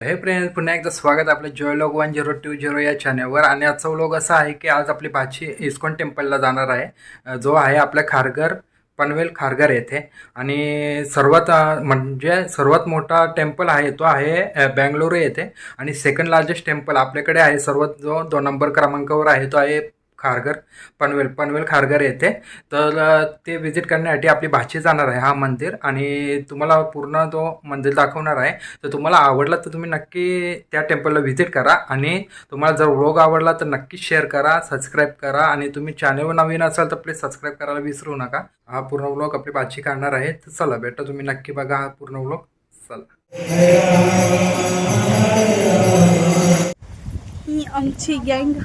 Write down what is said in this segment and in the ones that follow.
हे फ्रेंड पुन्हा एकदा स्वागत आपलं Joylog one zero two zero या चॅनलवर आणि आजचा व्लॉग असा आहे की आज आपली भाची इस्कॉन टेम्पलला जाणार आहे. जो आहे आपल्या खारघर पनवेल खारघर येथे. आणि सर्वात म्हणजे सर्वात मोठा टेम्पल आहे तो आहे अ, बँगलोर येथे. आणि सेकंड लार्जेस्ट टेम्पल आपल्याकडे आहे. सर्वात जो दोन नंबर क्रमांकावर आहे तो आहे खारघर पनवेल पनवेल खारघर येथे. तर ते व्हिजिट करण्यासाठी आपली भाची जाणार आहे हा मंदिर आणि तुम्हाला पूर्ण तो मंदिर दाखवणार आहे. तर तुम्हाला आवडला तर तुम्ही नक्की त्या टेम्पलला व्हिजिट करा आणि तुम्हाला जर व्लॉग आवडला तर नक्की शेअर करा सबस्क्राईब करा आणि तुम्ही चॅनलवर नवीन असाल तर प्लीज सबस्क्राईब करायला विसरू नका. हा पूर्ण व्लॉग आपली भाची काढणार आहे. तर चला बेटा तुम्ही नक्की बघा हा पूर्ण व्लॉग चला. ही आमची गँग.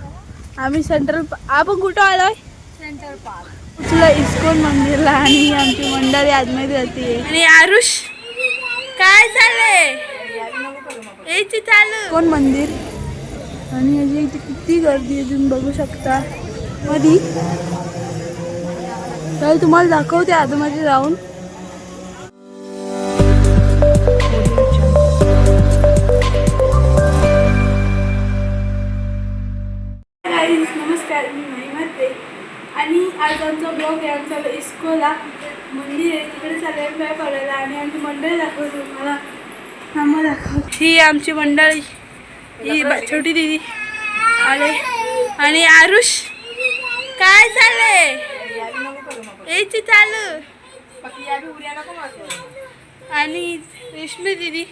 आम्ही सेंट्रल आपण कुठं आलोय? सेंटर पार्क तुला इस्कॉन मंदिरला आणि आमची मंडळी आतमध्ये जाते आणि आरुष काय चाललंय? याची चालू. कोण मंदिर. आणि याची इथे किती गर्दी आहे तुम्ही बघू शकता. मधी. तर तुम्हाला दाखवते आतमध्ये जाऊन. गाईज नमस्कार मी महिमाते आणि आज आमचा ब्लॉग आहे आमचा इस्कोला. मंदिर आहे तिकडे चालू काय करायला आणि आमची मंडळी दाखवतो तुम्हाला. दाखव. ही आमची मंडळी. ही छोटी दिदी. आले आणि आरुष. काय चाललंय? याची चालू. आणि रेशमी दिदी.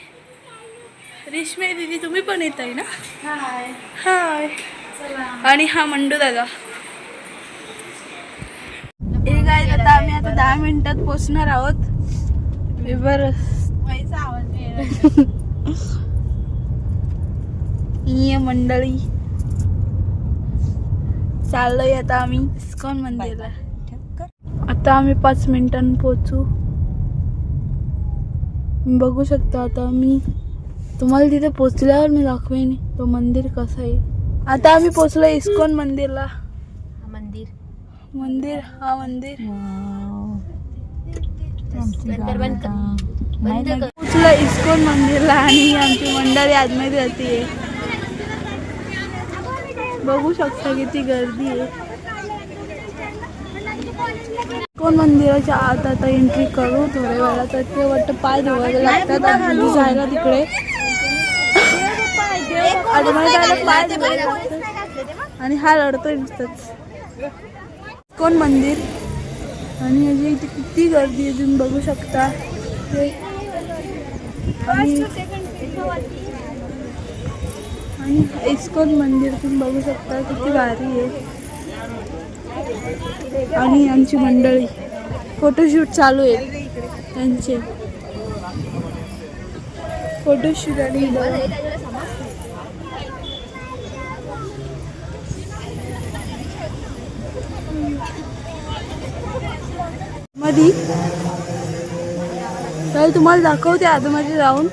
रेशमी दिदी तुम्ही पण येत आहे ना हाय. आणि हा मंडू दादा. हे काय आता आम्ही आता दहा मिनिटात पोचणार आहोत. बरं. आहे मंडळी. चाललोय आता आम्ही इस्कॉन मंदिरला. आता आम्ही पाच मिनिटांनी पोचू. बघू शकता आता मी. तुम्हाला तिथे पोचल्यावर मी दाखवेन तो मंदिर कसं आहे. आता आम्ही पोचलो इस्कॉन मंदिरला. मंदिर. मंदिर हा मंदिर. पोचलो इस्कॉन मंदिरला आणि ही आमची मंडळी आतमध्ये जाते बघू शकता किती गर्दी आहे. इस्कॉन मंदिराच्या आत आता एंट्री करू थोड्या वेळात. तर ते वाटतं पाय धुवायला लागतात. आणि जायला तिकडे आतमध्ये जायला पाय धुवायला लागतात आणि हा रडतोय नुसतंच. कोण मंदिर? आणि याची इथे किती गर्दी आहे तुम्ही बघू शकता. आणि इस्कॉन मंदिर तुम्ही बघू शकता किती भारी आहे. आणि आमची मंडळी. फोटोशूट चालू आहे त्यांचे. फोटोशूट आणि मधी तर तुम्हाला दाखवते आतमध्ये जाऊन.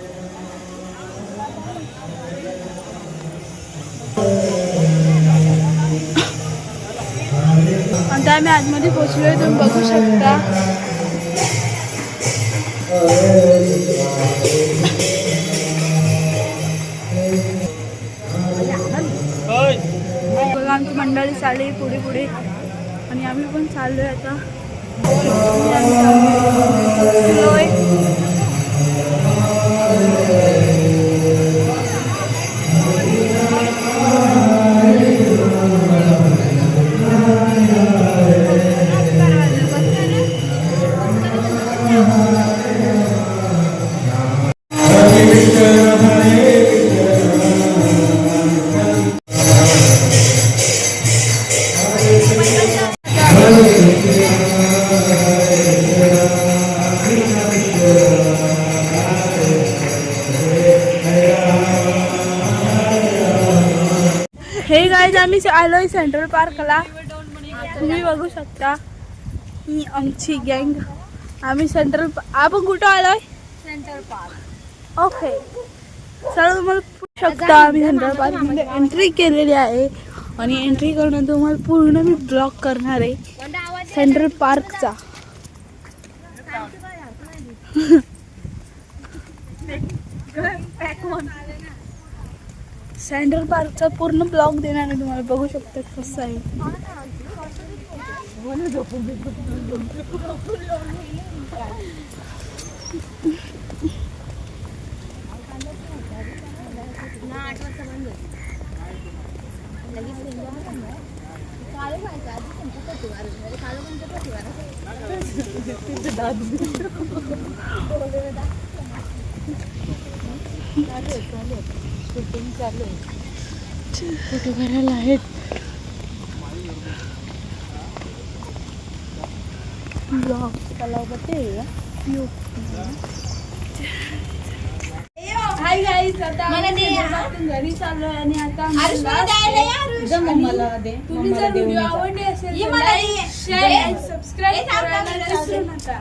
आता आम्ही आतमध्ये पोचलोय तुम्ही बघू शकता. बघा आमची मंडळी चालली पुढे पुढे. आणि आम्ही पण चाललोय आता. 我永。हे गाईज आम्ही आलोय सेंट्रल पार्कला तुम्ही बघू शकता. ही आमची गँग आम्ही सेंट्रल आपण कुठं आलोय? सेंटर पार्क ओके चला तुम्हाला शकता. आम्ही सेंट्रल पार्कमध्ये एंट्री केलेली आहे. आणि एंट्री करून तुम्हाला पूर्ण मी ब्लॉक करणार आहे. सेंट्रल पार्कचा सँडल पार्कचा पूर्ण ब्लॉग देणार आहे तुम्हाला. बघू शकता कसं आहे. दादू काळं कोणतं प्रतिवार फोटो करायला आहेत ब्लॉग दे. घरातून घरी चाललोय आणि आता मला आहे. आणि तुम्ही जर व्हिडिओ आवडले असेल दे. दे. थांब, करायला. विसरू नका